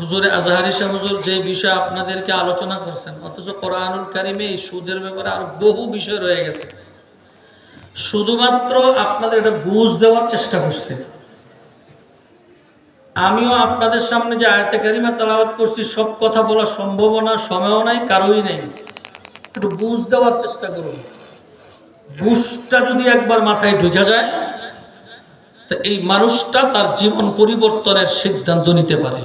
হুজুরে আজহারি শাহ হুজুর, যে বিষয় আপনাদেরকে আলোচনা করছেন, অথচ কোরআনুল কারিমে এই সুদের ব্যাপারে আরও বহু বিষয় রয়ে গেছে। শুধুমাত্র আপনাদের এটা বুঝ দেওয়ার চেষ্টা করছে। আমিও আপনাদের সামনে যে আয়তে কারিমা তালাবাত করছি, সব কথা বলার সম্ভাবনা, সময়ও নাই কারোই নেই। একটু বুঝ দেওয়ার চেষ্টা করুন। বুঝটা যদি একবার মাথায় ঢুকে যায়, তো এই মানুষটা তার জীবন পরিবর্তনের সিদ্ধান্ত নিতে পারে।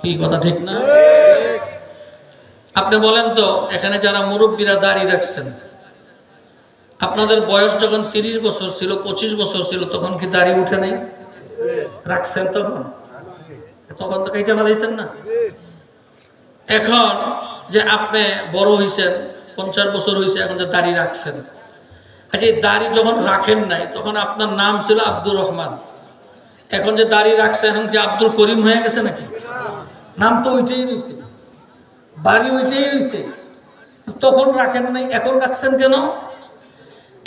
কি কথা, ঠিক না? আপনি বলেন তো, এখানে যারা মুরব্বীরা দাঁড়িয়ে রাখছেন, আপনাদের বয়স যখন তিরিশ বছর ছিল, পঁচিশ বছর ছিল, তখন কি দাড়ি উঠে নাই? রাখছেন তখন? তখন তো এইটা ফেলাইছেন না? এখন যে আপনি বড় হয়েছেন পঞ্চাশ বছর হয়েছে এখন যে দাড়ি রাখছেন আচ্ছা এই দাড়ি যখন রাখেন নাই, তখন আপনার নাম ছিল আব্দুর রহমান। এখন যে দাড়ি রাখছেন এখন কি আব্দুল করিম হয়ে গেছে নাকি? নাম তো ওইটাই রয়েছে। বাড়ি ওইটাই রয়েছে। তখন রাখেন নাই, এখন রাখছেন কেন?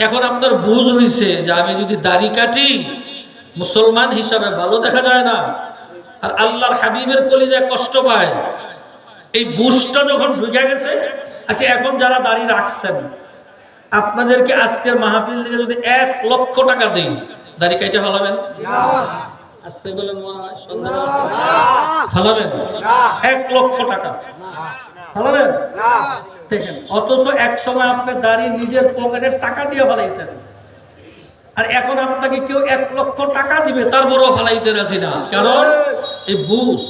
এখন আপনার বুঝ হয়েছে যে আমি যদি দাড়ি কাটি, মুসলমান হিসাবে ভালো দেখা যায় না, আর আল্লাহর হাবিবের কলিজায় কষ্ট পায়, এই বুঝটা যখন ঢুকে গেছে আচ্ছা এখন যারা দাড়ি রাখছেন, আপনাদেরকে আজকের মাহফিল থেকে যদি এক লক্ষ টাকা দিই, দাড়ি কাইটা ফেলাবেন আসতে হয় সন্দেহ এক লক্ষ টাকা। ফেলাবেন? দেখেন অথচ এক সময় আপনি দাড়ি নিজের পকেটের টাকা দিয়ে ফেলাইছেন। আর এখন আপনাকে কেউ এক লক্ষ টাকা দিবে তারপরও ফালাইতে রাজি না। কারণ এই বুঝ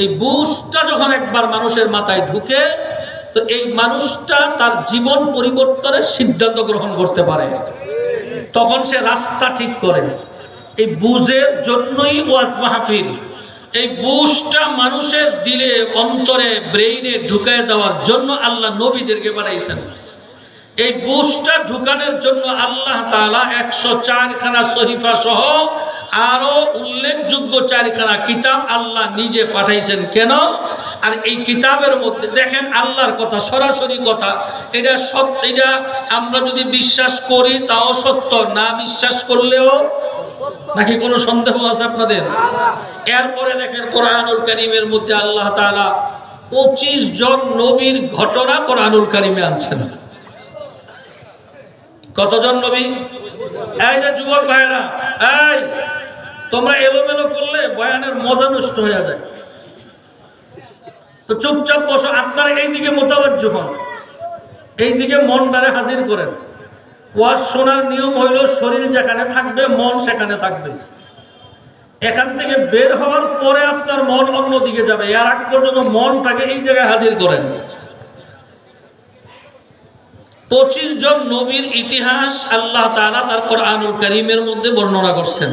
এই বুঝটা যখন একবার মানুষের মাথায় ঢুকে তো এই মানুষটা তার জীবন পরিবর্তনের সিদ্ধান্ত গ্রহণ করতে পারে। তখন সে রাস্তা ঠিক করে। এই বুঝের জন্যই ওয়াজ মাহফিল। এই বুঝটা মানুষের দিলে, অন্তরে, ব্রেইনে ঢুকায় দেওয়ার জন্য আল্লাহ নবীদেরকে বানাইছেন এই বুঝটা ঢুকানোর জন্য আল্লাহ তাআলা একশো চারখানা শরীফা সহ আরও উল্লেখযোগ্য চারখানা কিতাব আল্লাহ নিজে পাঠাইছেন। কেন? আর এই কিতাবের মধ্যে দেখেন আল্লাহর কথা, সরাসরি কথা। এটা সত্য, এটা আমরা যদি বিশ্বাস করি তাও সত্য, না বিশ্বাস করলেও নাকি কোনো সন্দেহ আছে আপনাদের? এরপরে দেখেন কোরআনুল কারিমের মধ্যে আল্লাহ তাআলা পঁচিশ জন নবীর ঘটনা কোরআনুল কারিমে আনছেন। কতজন নবী? এই যে যুবক ভাইয়েরা এই তোমরা এলোমেলো করলে বয়ানের মজা নষ্ট হয়ে যায়। তো চুপচাপ বসো আপনারা এইদিকে মোতাবাজ্য হন। এইদিকে মন দ্বারা হাজির করেন। ওয়াজ শোনার নিয়ম হইল, শরীর যেখানে থাকবে, মন সেখানে থাকবে। এখান থেকে বের হওয়ার পরে আপনার মন অন্যদিকে যাবে। এর আগ পর্যন্ত মনটাকে এই জায়গায় হাজির করেন। পঁচিশ জন নবীর ইতিহাস আল্লাহ তাআলা তার কোরআনুল করিমের মধ্যে বর্ণনা করছেন।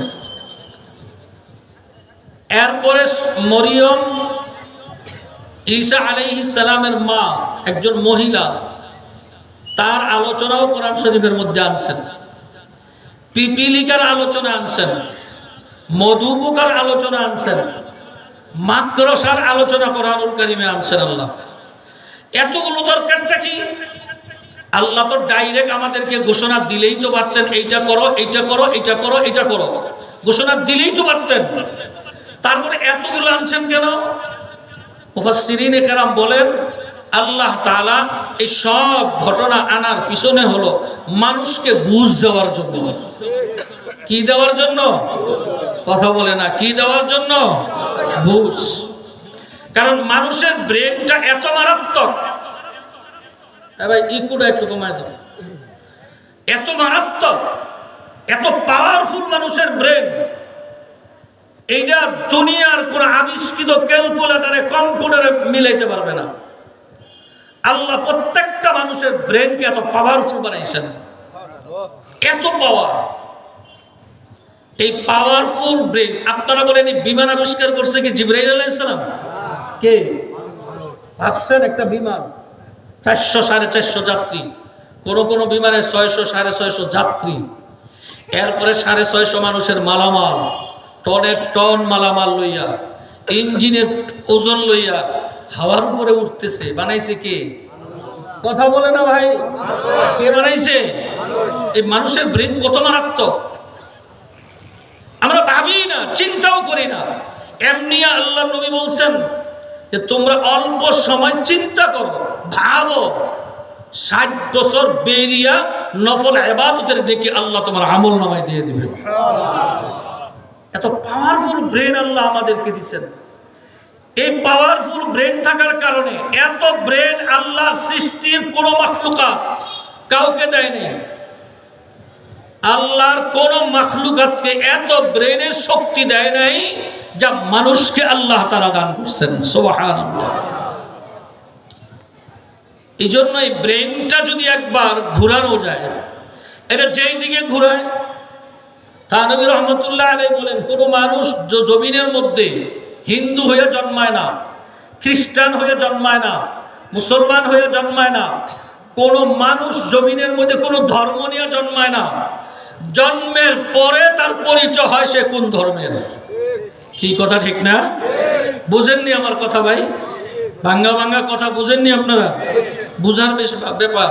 এরপরে মরিয়ম ঈসা আলাইহিস সালামের মা, একজন মহিলা তার আলোচনাও কোরআন শরীফের মধ্যে আনছেন। পিপিলিকার আলোচনা আনছেন। মধুপোকার আলোচনা আনছেন। মাদ্রাসার আলোচনা কোরআনুল কারিমে আনছেন আল্লাহ। এতগুলো দরকারটা কি? আল্লাহ তো ডাইরেক্ট আমাদেরকে ঘোষণা দিলেই তো পারতেন, এইটা করো এইটা করো এইটা করো এইটা করো। ঘোষণা দিলেই তো পারতেন। তারপরে এতগুলো আনছেন কেন? বলেন আল্লাহ তালা এই সব ঘটনা আনার পিছনে হলো মানুষকে বুঝ দেওয়ার জন্য। কি দেওয়ার জন্য? কথা বলে না। কি দেওয়ার জন্য? বুঝ। কারণ মানুষের ব্রেনটা এত মারাত্মক। এবার ইকুটা এত মারাত্মক, এত পাওয়ারফুল মানুষের ব্রেন। এইটা দুনিয়ার কোন আবিষ্কৃত ক্যালকুলেটারে কম্পিউটারে মিলাইতে পারবে না। আল্লাহ প্রত্যেকটা মানুষের ব্রেনকে এত পাওয়ারফুল বানাইছেন। এত পাওয়ার এই পাওয়ারফুল ব্রেন আপনারা বলেন বিমান আবিষ্কার করছে কি জিব্রাইল আলাইসালাম কে? ভাবছেন একটা বিমান? চারশো সাড়ে চারশো যাত্রী। কোন কোন বিমানে ছয়শো সাড়ে ছয়শো যাত্রী। এরপরে সাড়ে ছয়শো মানুষের মালামাল টনের টন মালামাল লইয়া, ইঞ্জিনের ওজন লইয়া হাওয়ার উপরে উঠতেছে বানাইছে কে? কথা বলে না ভাই? কে বানাইছে? এই মানুষের ব্রেন কত মারাত্মক? আমরা ভাবি না চিন্তাও করি না। এমনি আল্লাহ নবী বলছেন যে তোমরা অল্প সময় চিন্তা করো ভাবো। ষাট বছর বেরিয়া নফল এবাদতের দেখে আল্লাহ তোমার আমল নামায় দিয়ে দিবে এত পাওয়ারফুল ব্রেন আল্লাহ আমাদেরকে দিচ্ছেন। এই পাওয়ারফুল ব্রেন থাকার কারণে এত ব্রেন আল্লাহ সৃষ্টির কোন মাকলুকা কাউকে দেয়নি। আল্লাহর কোন মাখলুকাতকে এত ব্রেনের শক্তি দেয় নাই যা মানুষকে আল্লাহ তারা দান করছেন। সোহান এই জন্য এই ব্রেনটা যদি একবার ঘুরানো যায়, এটা যেই দিকে ঘুরায় থানবী রহমতুল্লাহ আলী বলেন, কোনো মানুষ জমিনের মধ্যে হিন্দু হয়ে জন্মায় না, খ্রিস্টান হয়ে জন্মায় না, মুসলমান হয়ে জন্মায় না, কোনো মানুষ জমিনের মধ্যে কোনো ধর্ম নিয়ে জন্মায় না। জন্মের পরে তার পরিচয় হয় সে কোন ধর্মের। কি কথা ঠিক না? বুঝেননি আমার কথা ভাই? ভাঙ্গা ভাঙ্গা কথা বুঝেননি আপনারা? বুঝার বেশ ব্যাপার।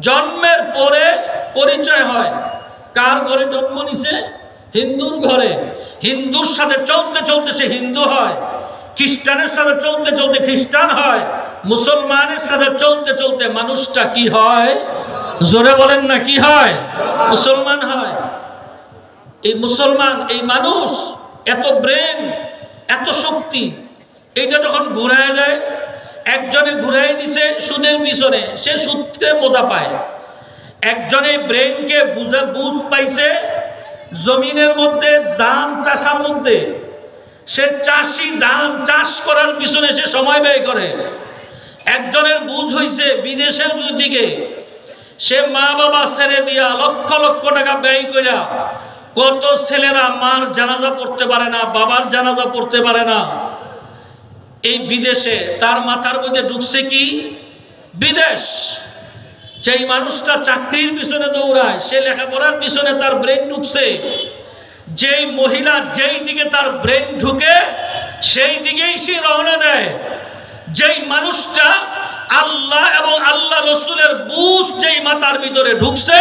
জন্মের পরে পরিচয় হয়। কার ঘরে জন্ম নিছে? হিন্দুর ঘরে। হিন্দুর সাথে চলতে চলতে সে হিন্দু হয়, খ্রিস্টানের সাথে চলতে চলতে খ্রিস্টান হয়, মুসলমানের সাথে চলতে চলতে মানুষটা কি হয়? জোরে বলেন না, কি হয়? মুসলমান হয়। এই মুসলমান, এই মানুষ এত ব্রেন এত শক্তি এইটা যখন ঘুরায় যায়, একজনে ঘুরাই দিছে সুদের পিছনে, সে সুদকে মজা পায়। একজনে ব্রেনকে বুঝে বুঝ পাইছে জমিনের মধ্যে ধান চাষার মধ্যে, সে চাষি ধান চাষ করার পিছনে সে সময় ব্যয় করে। একজনের বুঝ হইছে বিদেশের দিকে, সে মা বাবা ছেড়ে দিয়া লক্ষ লক্ষ টাকা ব্যয় করিয়া কত ছেলেরা মার জানাজা পড়তে পারে না, বাবার জানাজা পড়তে পারে না। এই বিদেশে তার মাথার মধ্যে ঢুকছে কি? বিদেশ। যেই মানুষটা চাকরির পিছনে দৌড়ায় সে লেখাপড়ার পিছনে তার ব্রেন ঢুকছে। যেই মহিলা যেই দিকে তার ব্রেন ঢুকে সেই দিকেই সে রওনা দেয়। যেই মানুষটা আল্লাহ এবং আল্লাহ রসুলের বুঝ যেই মাথার ভিতরে ঢুকছে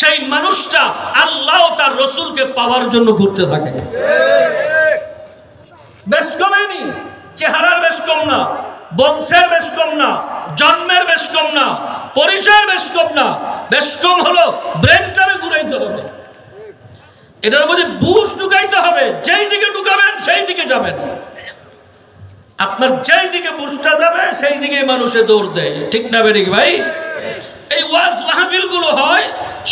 সেই মানুষটা আল্লাহ ও তার রসুলকে পাওয়ার জন্য ঘুরতে থাকে। বেশ কমেনি চেহারার বেশ কম না। বংশের বেশ কম না, জন্মের বেশ কম না, পরিচয়ের বেশ কম না, বেশ কম হলো ব্রেনটারে ঘুরাইতে হবে। এটার মধ্যে বুঝ ঢুকাইতে হবে, যেই দিকে ঢুকাবেন সেই দিকে যাবেন। আপনার যেই দিকে বুঝটা যাবে, সেই দিকে মানুষে দৌড় দেয়। ঠিক না বেরিক ভাই? এই ওয়াজ মাহফিলগুলো হয়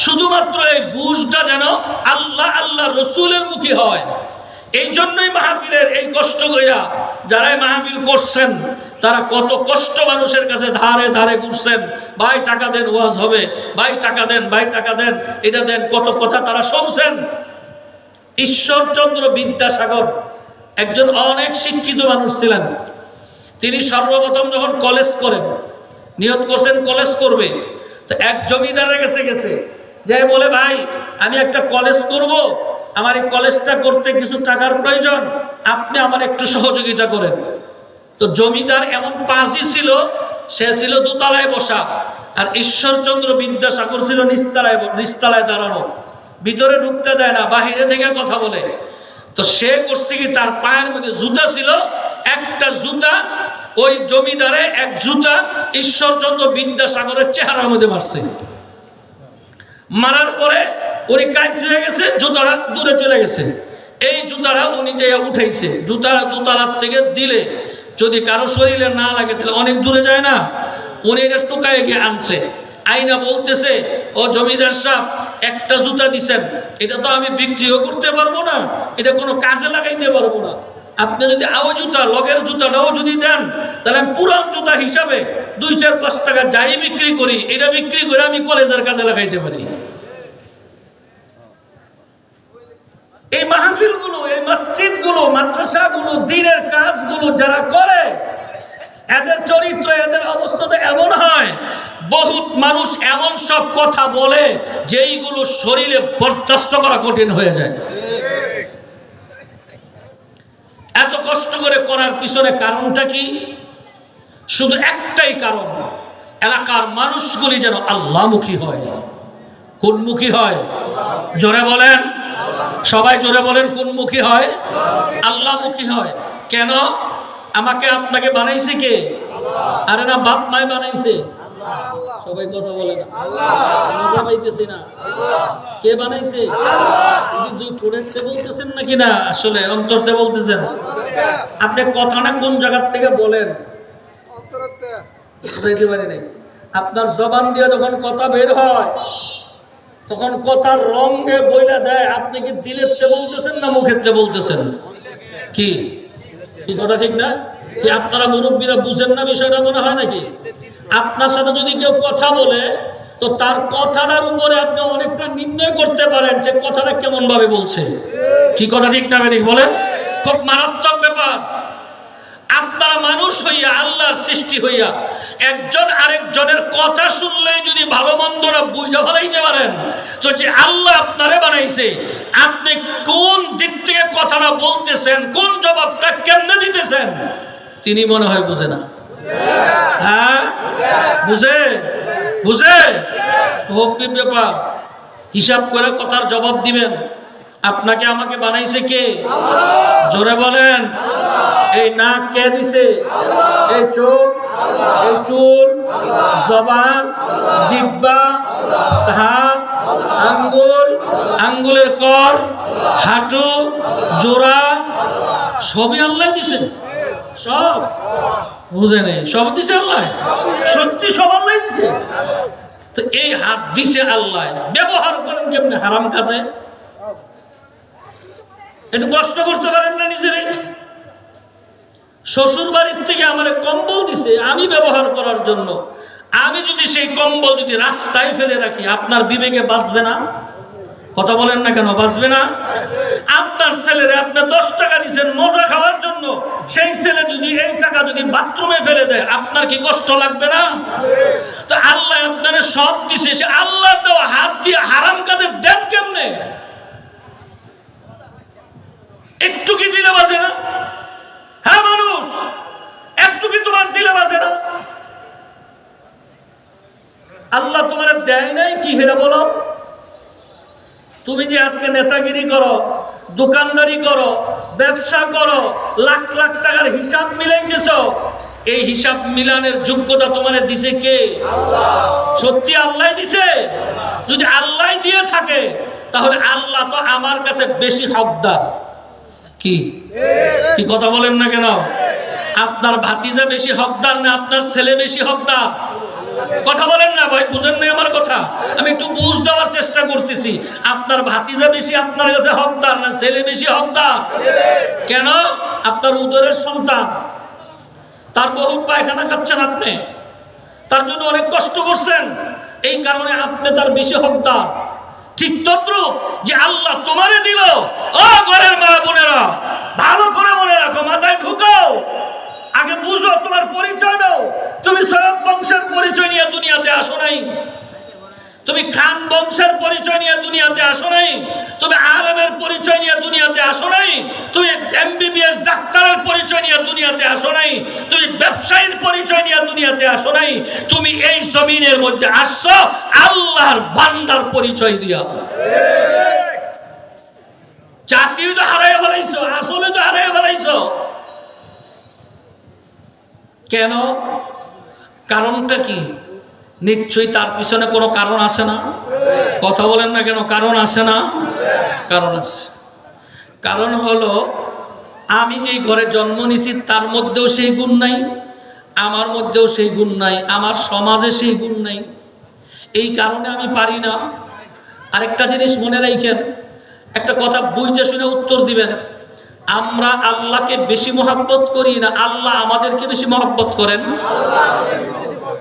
শুধুমাত্র এই বুঝটা যেন আল্লাহ আল্লাহ রসুলের মুখী হয়। এই জন্যই মাহফিলের এই কষ্ট কইরা যারাই এই মাহফিল করছেন, তারা কত কষ্ট মানুষের কাছে ধারে ধারে ঘুরছেন। ভাই, টাকা দেন, ওয়াজ হবে। ভাই, টাকা দেন, ভাই, টাকা দেন, এটা দেন, কত কথা তারা শুনছেন। ঈশ্বরচন্দ্র বিদ্যাসাগর একজন অনেক শিক্ষিত মানুষ ছিলেন। তিনি সর্বপ্রথম যখন কলেজ করেন, নিয়ত করছেন কলেজ করবে। তো এক জমিদারের কাছে গেছে। যে বলে, ভাই, আমি একটা কলেজ করব আমার এই কলেজটা করতে কিছু টাকার প্রয়োজন, আপনি আমার একটু সহযোগিতা করেন। তো জমিদার এমন পাঁচই ছিল, সে ছিল দোতলায় বসা, আর ঈশ্বরচন্দ্র বিদ্যাসাগর ছিল নিস্তালায় নিস্তালায় দাঁড়ানো। ভিতরে ঢুকতে দেয় না, বাহিরে থেকে কথা বলে। তো সে করছে কি, তার পায়ের মধ্যে জুতা ছিল, একটা জুতা, ওই জমিদারে এক জুতা ঈশ্বরচন্দ্র বিদ্যাসাগরের চেহারার মধ্যে মারছে। মারার পরে উনি কাজ হয়ে গেছে, জুতারা দূরে চলে গেছে। এই জুতারা উনি যে উঠাইছে, জুতারা দোতলার থেকে দিলে যদি কারও শরীরে না লাগে, তাহলে অনেক দূরে যায় না। উনি এটা টুকায় গিয়ে আনছে। আইনা বলতেছে, ও জমিদার সাহেব, একটা জুতা দিছেন, এটা তো আমি বিক্রিও করতে পারব না, এটা কোনো কাজে লাগাইতে পারব না। আপনি যদি আও জুতা, লগের জুতাটাও যদি দেন, তাহলে আমি পুরান জুতা হিসাবে দুই চার পাঁচ টাকা যাই বিক্রি করি, এটা বিক্রি করে আমি কলেজের কাজে লাগাইতে পারি। এই মাহফিলগুলো এই মসজিদগুলো মাদ্রাসা গুলো দিনের কাজগুলো যারা করে, এদের চরিত্র, এদের অবস্থা তো এমন হয়, বহুত মানুষ এমন সব কথা বলে, যেইগুলো শরীরে বরদাস্ত করা কঠিন হয়ে যায়। এত কষ্ট করে করার পিছনে কারণটা কি? শুধু একটাই কারণ, এলাকার মানুষগুলি যেন আল্লাহমুখী হয়, কোনমুখী হয়? জোরে বলেন। সবাই জোরে বলেন কোন মুখী হয়? আল্লাহ মুখী হয়। কেন? আমাকে আপনাকে বানাইছে কে? আরে না বাপ মায় বানাইছে। সবাই কথা বলে না। মজা পাইতেছি না। কে বানাইছে? কিন্তু ঠোঁটেতে বলতেছেন নাকি না? আসলে অন্তরতে বলতেছেন। আপনি কথাটা কোন জায়গার থেকে বলেন? বুঝাইতে পারি নাই। আপনার জবান দিয়ে যখন কথা বের হয় তখন কথার রঙে বইলা দেয়, আপনি কি দিলেরতে বলতেছেন না মুখেরতে বলতেছেন? কি? কি কথা ঠিক না? কি আপনারা মুরব্বীরা বুঝেন না বিষয়টা মনে হয় নাকি? আপনার সাথে যদি কেউ কথা বলে, তো তার কথাটার উপরে আপনি অনেকটা নির্ণয় করতে পারেন যে কথাটা কেমন ভাবে বলছে। কি কথা ঠিক না বলেন? খুব মারাত্মক ব্যাপার। আপনারা মানুষ হইয়া, আল্লাহর সৃষ্টি হইয়া, একজন আরেকজনের কথা শুনলে যদি ভালো মন্দরা বুঝে ফেলাইতে পারেন, তো যে আল্লাহ আপনারে বানাইছে, আপনি কোন দিক থেকে কথাটা বলতেছেন, কোন জবাবটা কেমনে দিতেছেন? তিনি মনে হয় বুঝে না। হ্যাঁ? বুঝে? বুঝে? ব্যাপার। হিসাব করে কথার জবাব দিবেন। আপনাকে আমাকে বানাইছে কে? জোরে বলেন। এই নাক কে দিছে? এই চোখ? এই চুল? জবান? জিব্বা? হাত আঙ্গুল? আঙ্গুলের কর? হাঁটু? জোড়া? সবই আল্লাহ দিছে। সব? বুঝে নেই। সব দিছে আল্লাহ? সত্যি সব আল্লাহ দিছে? তো এই হাত দিছে আল্লাহ। ব্যবহার করেন কেমনে? হারাম কাজে? একটু কষ্ট করতে পারেন না নিজেরে। শ্বশুর বাড়ির থেকে আমার কম্বল দিছে, আমি ব্যবহার করার জন্য। আমি যদি সেই কম্বল যদি রাস্তায় ফেলে রাখি, আপনার বিবেকে বাঁচবে না? কথা বলেন না কেন, বাঁচবে না? আপনার ছেলেরে আপনি দশ টাকা দিচ্ছেন মজা খাওয়ার জন্য। সেই ছেলে যদি এই টাকা যদি বাথরুমে ফেলে দেয়, আপনার কি কষ্ট লাগবে না? তো আল্লাহ আপনার সব দিছে, সে আল্লাহ দেওয়া হাত দিয়ে হারাম কাজে দেন কেমনে? একটু কি দিলে বাজে না? হ্যাঁ মানুষ একটু কি তোমার দিলে বাজে না? আল্লাহ তোমার দেয় নাই কি হেরে বলো? তুমি যে আজকে নেতাগিরি করো দোকানদারি করো ব্যবসা করো লাখ লাখ টাকার হিসাব মিলাই মিলাইতেছ এই হিসাব মিলানের যোগ্যতা তোমার দিছে কে? সত্যি আল্লাহ দিছে? যদি আল্লাহ দিয়ে থাকে তাহলে আল্লাহ তো আমার কাছে বেশি হকদার। কি? কথা বলেন না কেন? আপনার ভাতিজা বেশি হকদার না আপনার ছেলে বেশি হকদার? কথা বলেন না, ভাই, বুঝেন না আমার কথা? আমি একটু বুঝ দেওয়ার চেষ্টা করতেছি। আপনার ভাতিজা বেশি আপনার কাছে হকদার না ছেলে বেশি হকদার? কেন? আপনার উদরের সন্তান। তার বহু পায়খানা খাচ্ছেন আপনি। তার জন্য অনেক কষ্ট করছেন। এই কারণে আপনি তার বেশি হকদার। ঠিক তদ্রুপ যে আল্লাহ তোমারে দিল। ও ঘরের মা বোনেরা, ভালো করে মনে রাখো, মাথায় ঢুকাও। আগে বুঝো, তোমার পরিচয় দাও। তুমি সব বংশের পরিচয় নিয়ে দুনিয়াতে আসো নাই। তুমি খান বংশের পরিচয় নিয়ে দুনিয়াতে আসো নাই, তুমি আলমের পরিচয় নিয়ে দুনিয়াতে আসো নাই, তুমি এমবিবিএস ডাক্তারের পরিচয় নিয়ে দুনিয়াতে আসো নাই, তুমি ব্যবসায়ীর পরিচয় নিয়ে দুনিয়াতে আসো নাই, তুমি এই জমিনের মধ্যে আসছো, আল্লাহর বান্দার পরিচয় দিয়া। জাতীয় তো হারাই ফেলাইছো আসলে তো হারাই ফেলাইছো। কেন? কারণটা কি? নিশ্চয়ই তার পিছনে কোনো কারণ আসে না? কথা বলেন না কেন? কারণ আসে না? কারণ আছে। কারণ হলো, আমি যেই ঘরে জন্ম নিছি তার মধ্যেও সেই গুণ নাই, আমার মধ্যেও সেই গুণ নাই, আমার সমাজে সেই গুণ নাই। এই কারণে আমি পারি না। আরেকটা জিনিস মনে রাখেন, একটা কথা বুঝতে শুনে উত্তর দিবেন। আমরা আল্লাহকে বেশি মহাব্বত করি না, আল্লাহ আমাদেরকে বেশি মহাব্বত করেন।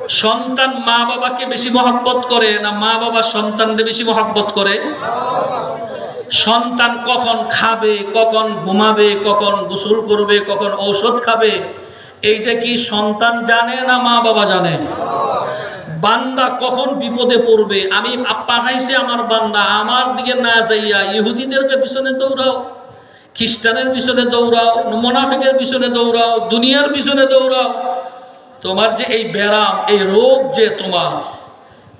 সন্তান মা বাবাকে বেশি মহাব্বত করে না মা বাবা সন্তানকে বেশি মহাব্বত করে? সন্তান কখন খাবে, কখন ঘুমাবে, কখন গোসল করবে, কখন ঔষধ খাবে? এইটা কি সন্তান জানে না মা বাবা জানে? বান্দা কখন বিপদে পড়বে? আমি পাঠাইছি আমার বান্দা, আমার দিকে না যাইয়া ইহুদিদেরকে পিছনে দৌড়াও, খ্রিস্টানের পিছনে দৌড়াও, মোনাফিকের পিছনে দৌড়াও, দুনিয়ার পিছনে দৌড়াও। তোমার যে এই ব্যারাম এই রোগ যে তোমার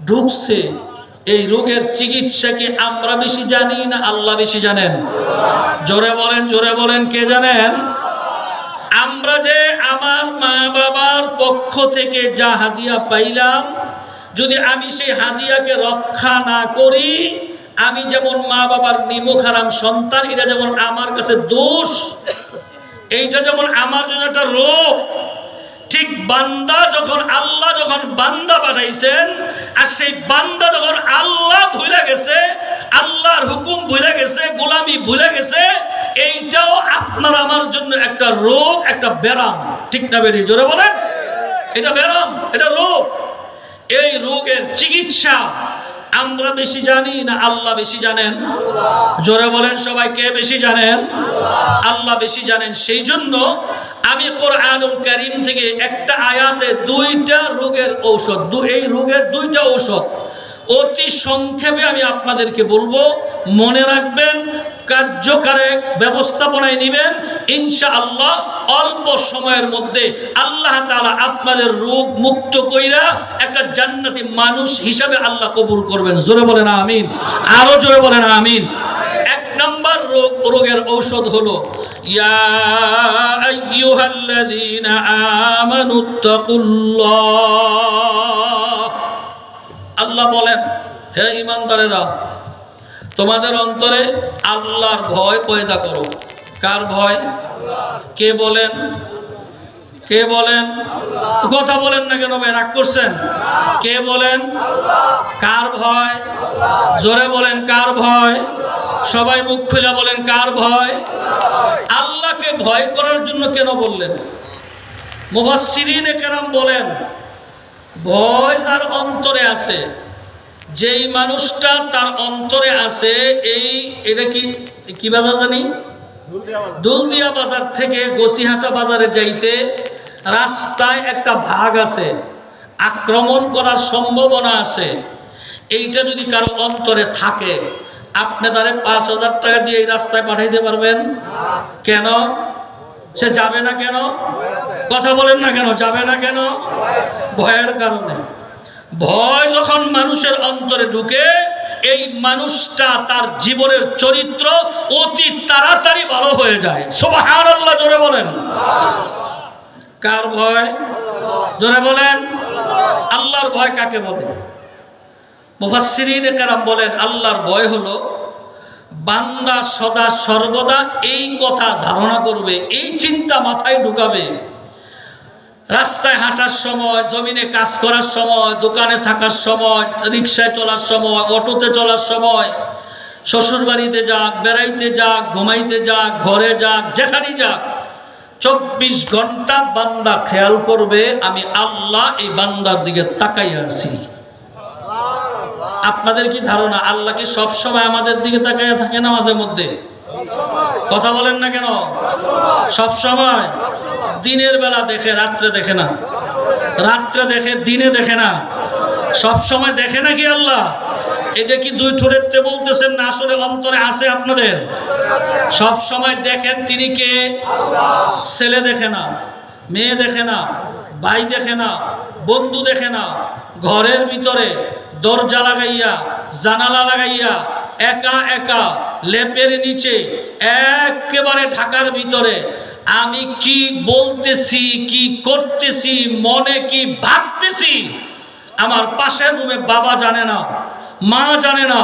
ঢুকছে, এই রোগের চিকিৎসা কি আমরা বেশি জানি না আল্লাহ বেশি জানেন? জোরে বলেন জোরে বলেন, কে জানেন? আমরা যে আমার মা বাবার পক্ষ থেকে যা হাদিয়া পাইলাম, যদি আমি সেই হাদিয়াকে রক্ষা না করি, আমি যেমন মা বাবার নিমুখ হারাম সন্তান, এটা যেমন আমার কাছে দোষ, এইটা যেমন আমার জন্য একটা রোগ ঠিক বান্দা যখন আল্লাহ যখন বান্দা পাঠাইছেন আর সেই বান্দা যখন আল্লাহ ভুলে গেছে, আল্লাহর হুকুম ভুলে গেছে, গোলামি ভুলে গেছে, এইটাও আপনার আমার জন্য একটা রোগ, একটা ব্যারাম ঠিক না বেরিয়ে জোরে বলেন। এটা ব্যারাম এটা রোগ। এই রোগের চিকিৎসা আমরা বেশি জানি না আল্লাহ বেশি জানেন? জোরে বলেন সবাই, কে বেশি জানেন? আল্লাহ বেশি জানেন। সেই জন্য আমি কোরআনুল কারিম থেকে একটা আয়াতে দুইটা রোগের ঔষধ এই রোগের দুইটা ঔষধ অতি সংক্ষেপে আমি আপনাদেরকে বলব, মনে রাখবেন, কার্যকারে ব্যবস্থাপনায় নেবেন ইনশা আল্লাহ অল্প সময়ের মধ্যে আল্লাহ তাআলা আপনাদের রোগ মুক্ত কইরা একটা জান্নাতি মানুষ হিসাবে আল্লাহ কবুল করবেন। জোরে বলেন আমিন। আরও জোরে বলেন আমিন। এক নাম্বার রোগ, রোগের ঔষধ হলো, ইয়া আমানুত্তাকুল্লাহ আল্লাহ বলেন, হে ইমানদারেরা তোমাদের অন্তরে আল্লাহর ভয় পয়দা করো। কার ভয়? কে বলেন? কে বলেন? কথা বলেন না কেন ভাই, রাগ করছেন? কে বলেন? কার ভয়? জোরে বলেন, কার ভয়? সবাই মুখ খুলে বলেন, কার ভয়? আল্লাহকে ভয় করার জন্য কেন বললেন? মুফাসসিরিনে কেরাম বলেন ভয় যার অন্তরে আছে যেই মানুষটা তার অন্তরে আছে এই এটা কি কি বাজার জানি? দুলদিয়া বাজার। থেকে গসিহাটা বাজারে যাইতে রাস্তায় একটা ভাগ আছে আক্রমণ করার সম্ভাবনা আছে। এইটা যদি কারও অন্তরে থাকে আপনি তারে পাঁচ হাজার টাকা দিয়ে এই রাস্তায় পাঠাইতে পারবেন। কেন? সে যাবে না কেন? কথা বলেন না কেন? যাবে না কেন? ভয়ের কারণে। ভয় যখন মানুষের অন্তরে ঢুকে, এই মানুষটা তার জীবনের চরিত্র অতি তাড়াতাড়ি ভালো হয়ে যায়। সোবাহার আল্লাহ জোরে বলেন। কার ভয়? জোরে বলেন। আল্লাহর ভয় কাকে বলে? মুফাসসিরিনে কেরাম বলেন, আল্লাহর ভয় হলো বান্দা সদা সর্বদা এই কথা ধারণা করবে, এই চিন্তা মাথায় ঢুকাবে। রাস্তায় হাঁটার সময়, জমিনে কাজ করার সময়, দোকানে থাকার সময়, রিক্সায় চলার সময়, অটোতে চলার সময় শ্বশুর বাড়িতে যাক, বেড়াইতে যাক, ঘুমাইতে যাক, ঘরে যাক, যেখানেই যাক, চব্বিশ ঘণ্টা বান্দা খেয়াল করবে, আমি আল্লাহ এই বান্দার দিকে তাকাইয়া আছি। আপনাদের কি ধারণা? আল্লাহ কি সবসময় আমাদের দিকে তাকাইয়া থাকে না মাঝে মধ্যে? কথা বলেন না কেন? সব সময় দিনের বেলা দেখে, রাত্রে দেখে না। রাত্রে দেখে, দিনে দেখে না। সব সময় দেখে নাকি আল্লাহ? এটা কি দুই ঠোঁটেরতে বলতেছেন না, আসলে অন্তরে আছে আপনাদের? সব সময় দেখেন তিনি কে? ছেলে দেখে না, মেয়ে দেখে না, ভাই দেখে না, বন্ধু দেখে না, ঘরের ভিতরে দরজা লাগাইয়া, জানালা লাগাইয়া, একা একা লেপের নিচে, একেবারে ঢাকার ভিতরে, আমি কি বলতেছি, কি করতেছি, মনে কি ভাবতেছি? আমার পাশের রুমে বাবা জানে না, মা জানে না,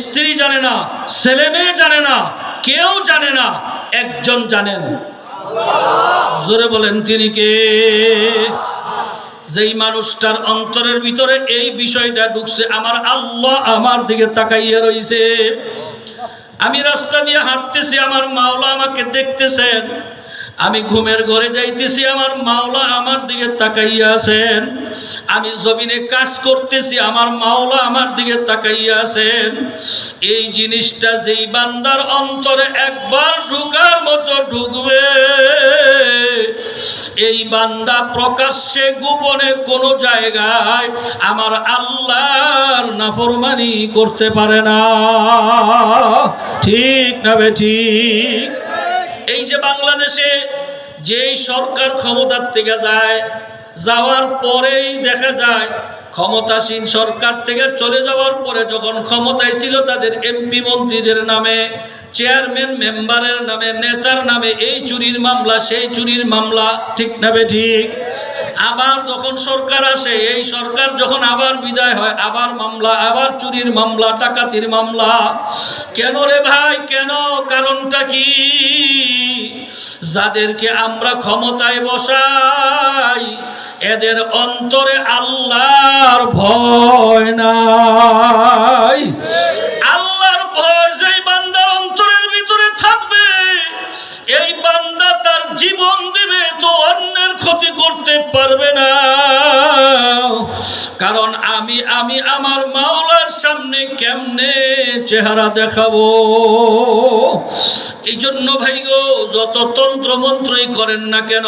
স্ত্রী জানে না, ছেলে মেয়ে জানে না, কেউ জানে না, একজন জানেন। জোরে বলেন তিনি কে? যেই মানুষটার অন্তরের ভিতরে এই বিষয়টা ঢুকছে, আমার আল্লাহ আমার দিকে তাকাইয়া রইছে। আমি রাস্তা দিয়ে হাঁটতেছি, আমার মাওলা আমাকে দেখতেছেন। আমি ঘুমের ঘরে যাইতেছি, আমার মাওলা আমার দিকে তাকাইয়া আছেন। আমি জমিনে কাজ করতেছি, আমার মাওলা আমার দিকে তাকাইয়া আছেন। এই জিনিসটা যেই বান্দার অন্তরে একবার ঢুকার মতো ঢুকবে। এই বান্দা প্রকাশ্যে, গোপনে কোনো জায়গায় আমার আল্লাহর নাফরমানি করতে পারে না। ঠিক না বে ঠিক? যে বাংলাদেশে যেই সরকার ক্ষমতার থেকে যায়, যাওয়ার পরেই দেখা যায় ক্ষমতাসীন সরকার থেকে চলে যাওয়ার পরে যখন ক্ষমতায় ছিল তাদের এমপি মন্ত্রীদের নামে, চেয়ারম্যান মেম্বারের নামে, নেতার নামে এই চুরির মামলা, সেই চুরির মামলা, ঠিক না ঠিক? আবার যখন সরকার আসে, এই সরকার যখন আবার বিদায় হয়, আবার মামলা, আবার চুরির মামলা, ডাকাতির মামলা, কেন রে ভাই, কেন? কারণটা কি? যাদেরকে আমরা ক্ষমতায় বসাই, এদের অন্তরে আল্লাহর ভয় নাই। করতে পারবে না। কারণ আমি আমি আমার মাওলার সামনে কেমনে চেহারা দেখাবো? এই জন্য ভাই গো, যত তন্ত্র মন্ত্রই করেন না কেন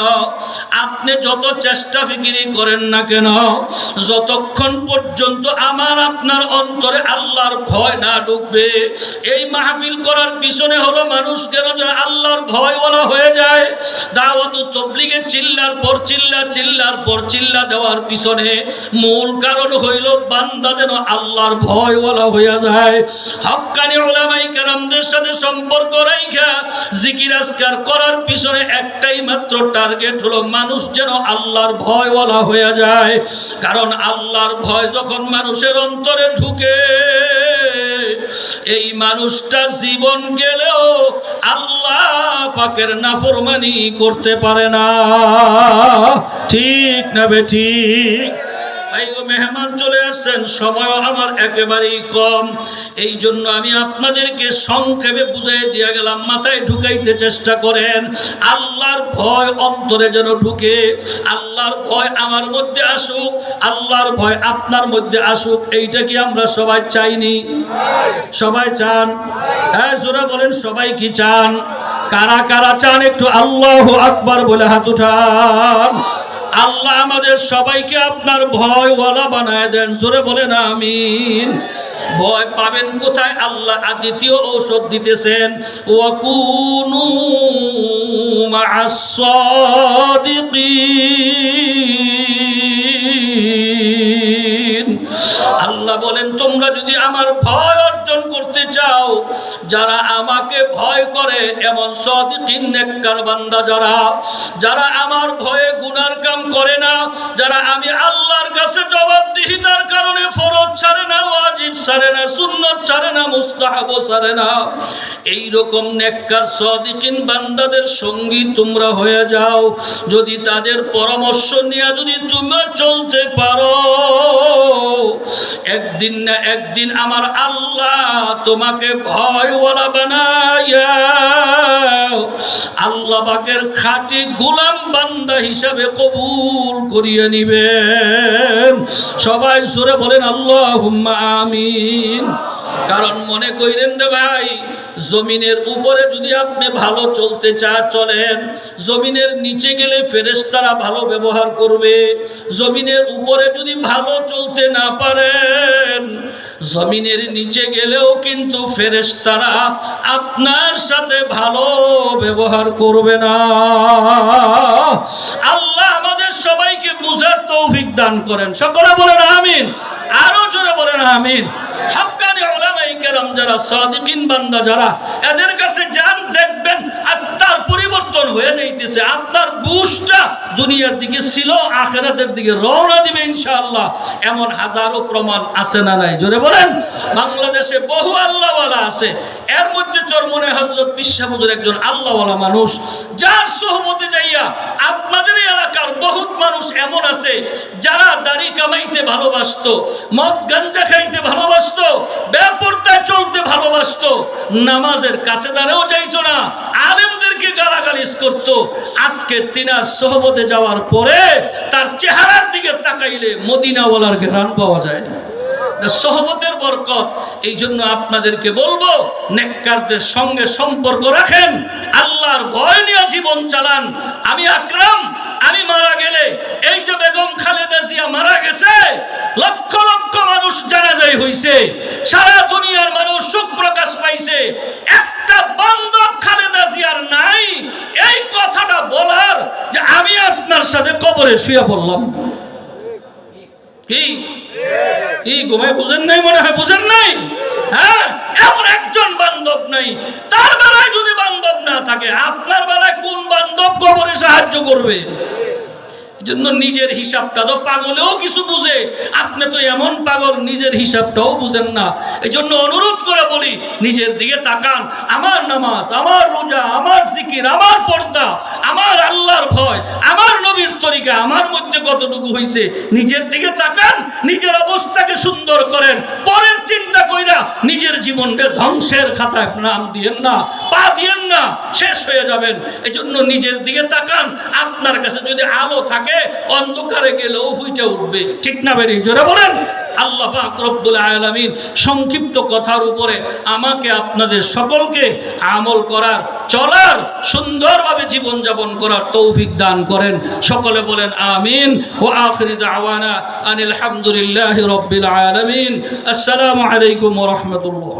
আপনি যত চেষ্টা ফিকিরি করেন না কেন, যতক্ষণ পর্যন্ত আমার আপনার অন্তরে আল্লাহর ভয় না ঢুকবে, এই মাহফিল করার পিছনে হলো মানুষ কেন যেন আল্লাহর ভয় বলা হয়ে যায়। দাওয়াত তবলিগে চিল্লার পর চিল্লা, চিল্লার পর চিল্লা দেওয়ার পিছনে মূল কারণ হইল বান্দা যেন আল্লাহর ভয় বলা হইয়া যায়। হক্কানি ওলামাই কেরামদের সাথে সম্পর্ক রাইখা, জিকির আজকার করার পিছনে একটাই মাত্র টার্গেট হলো মানুষ যেন আল্লাহর ভয় বলা হইয়া যায়। কারণ আল্লাহর ভয় যখন মানুষের অন্তরে ঢুকে, এই মানুষটা জীবন গেলেও আল্লাহ পাকের নাফরমানি করতে পারে না। ঠিক না বে ঠিক? মেহমান চলে আসছেন সময় আমার একেবারেই কম। এই জন্য আমি আপনাদেরকে সংক্ষেপে বুঝাই দিয়ে গেলাম, মাথায় ঢুকাইতে চেষ্টা করেন। আল্লাহর ভয় অন্তরে যেন ঢুকে। আল্লাহর ভয় আমার মধ্যে আসুক, আল্লাহর ভয় আপনার মধ্যে আসুক, এইটা কি আমরা সবাই চাইনি? সবাই চান? হ্যাঁ জোরা বলেন, সবাই কি চান? কারা কারা চান একটু আল্লাহ আকবার বলে হাত উঠান। আল্লাহ আমাদের সবাইকে আপনার ভয়ওয়ালা বানায় দেন। জোরে বলেন, আমিন। ভয় পাবেন কোথায়? আল্লাহ দ্বিতীয় ঔষধ দিতেছেন। ওয়াকুনু আল্লাহ বলেন, তোমরা যদি আমার ভয় চাও যারা আমাকে ভয় করে, এমন সদিকিন নেককার বান্দা যারা যারা আমার ভয়ে গুনার কাম করে না, যারা আমি আল্লাহর কাছে জবাবদিহিতার কারণে ফরজ ছাড়ে না, ওয়াজিব ছাড়ে না, সুন্নত ছাড়ে না, মুস্তাহাব ছাড়ে না এই রকম নেককার, সদিকিন বান্দাদের সঙ্গী তোমরা হয়ে যাও। যদি তাদের পরামর্শ নিয়ে যদি তোমরা চলতে পারো, একদিন না একদিন আমার আল্লাহ তোমাকে ভয়ওয়ালা বানাইয়া আল্লাহ বাকের খাঁটি গোলাম বান্দা হিসাবে কবুল করিয়ে নিবেন। সবাই সুরে বলেন আল্লাহ আমিন। কারণ মনে কইরেন রে ভাই, জমিনের উপরে যদি আপনি ভালো চলতে চা চলেন, জমিনের নিচে গেলে ফেরেশতারা ভালো ব্যবহার করবে। জমিনের উপরে যদি ভালো চলতে না পারেন জমিনের নিচে গেলেও কিন্তু ফেরেশতারা আপনার সাথে ভালো ব্যবহার করবে না। আল্লাহ আমাদের সবাইকে বুঝার তৌফিক দান করেন। সকলে বলেন আমিন। আরও জোরে বলেন আমিন। হাক্কানি ওলামাই কেরাম যারা সাদিকিন বান্দা যারা, এদের কাছে যান, দেখবেন আত্মার পরিবর্তন হয়ে যাইতেছে। আপনার বুঝটা দুনিয়ার দিকে ছিল, আখেরাতের দিকে রওনা দিবে ইনশাআল্লাহ। এমন হাজারো প্রমাণ আছে না নাই? জোরে বলেন, বাংলাদেশে বহু আল্লাহওয়ালা আছে। এর মধ্যে চরমনে হজরত বিশ্বাবুদের একজন আল্লাহওয়ালা মানুষ। যার সহমতে যাইয়া আপনাদের এলাকার বহুত মানুষ এমন আছে, যারা দাড়ি কামাইতে ভালোবাসতো, মদ গাঞ্জা খাইতে ভালোবাসতো ব্যাপারটায় চলতে ভালোবাসতো, নামাজের কাছে দাঁড়াও যাইতো না। আলেমদেরকে গালাগালিজ করত। আজকে তিনার সহবতে যাওয়ার পরে তার চেহারার দিকে তাকাইলে মদিনাওয়ালার ঘেরান পাওয়া যায় সহবতের বরকত এই জন্য আপনাদেরকে বলব, নেককারদের সঙ্গে সম্পর্ক রাখেন, আল্লাহর ভয় নিয়ে জীবন চালান। আমি আকরাম, আমি মারা গেলে এই যে বেগম খালেদা জিয়া মারা গেছে, লক্ষ লক্ষ মানুষ জানাজাই হইছে। সারা দুনিয়ার মানুষ সুখ প্রকাশ পাইছে একটা বন্ধ খালেদা জিয়ার নাই এই কথাটা বলার কবরে শুয়ে পড়লাম। কি? কি ঘুমে বুঝেন নাই মনে হয়? বুঝেন নাই? হ্যাঁ? এমন একজন বান্ধব নাই। তার বেলায় যদি বান্ধব না থাকে, আপনার বেলায় কোন বান্ধব কবরে সাহায্য করবে? জন্য নিজের হিসাবটা তো পাগলেও কিছু বুঝে। আপনি তো এমন পাগল, নিজের হিসাবটাও বুঝেন না। এই জন্য অনুরোধ করে বলি, নিজের দিকে তাকান। আমার নামাজ, আমার রোজা, আমার জিকির, আমার পর্দা, আমার আল্লাহর ভয়, আমার নবীর তরিকা আমার মধ্যে কতটুকু হয়েছে নিজের দিকে তাকান, নিজের অবস্থাকে সুন্দর করেন। পরের চিন্তা কইরা নিজের জীবনকে ধ্বংসের খাতায় নাম দিয়েন না, পা দিয়েন না, শেষ হয়ে যাবেন। এই জন্য নিজের দিকে তাকান। আপনার কাছে যদি আলো থাকে অন্ধকারে গেলেও ফুইটে উঠবে। ঠিক না বেরিয়ে জোরে বলেন। আল্লাহ পাক রব্বুল সংক্ষিপ্ত কথার উপরে আমাকে আপনাদের সকলকে আমল করার, চলার, সুন্দরভাবে জীবন যাপন করার তৌফিক দান করেন। সকলে বলেন আমিন। ও আখিরি দাওয়ানা আনিল হামদুলিল্লাহি রাব্বিল আলামিন। আসসালামু আলাইকুম রাহমাতুল্লাহ।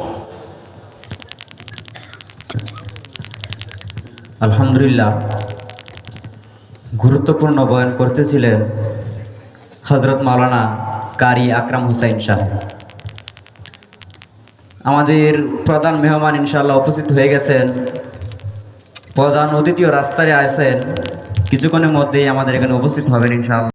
আলহামদুলিল্লাহ। গুরুত্বপূর্ণ বয়ান করতেছিলেন হজরত মাওলানা কারি আকরাম হুসাইন সাহেব আমাদের প্রধান মেহমান ইনশাল্লাহ উপস্থিত হয়ে গেছেন। প্রধান অতিথিও রাস্তায় আছেন। কিছুক্ষণের মধ্যেই আমাদের এখানে উপস্থিত হবেন ইনশাআল্লাহ।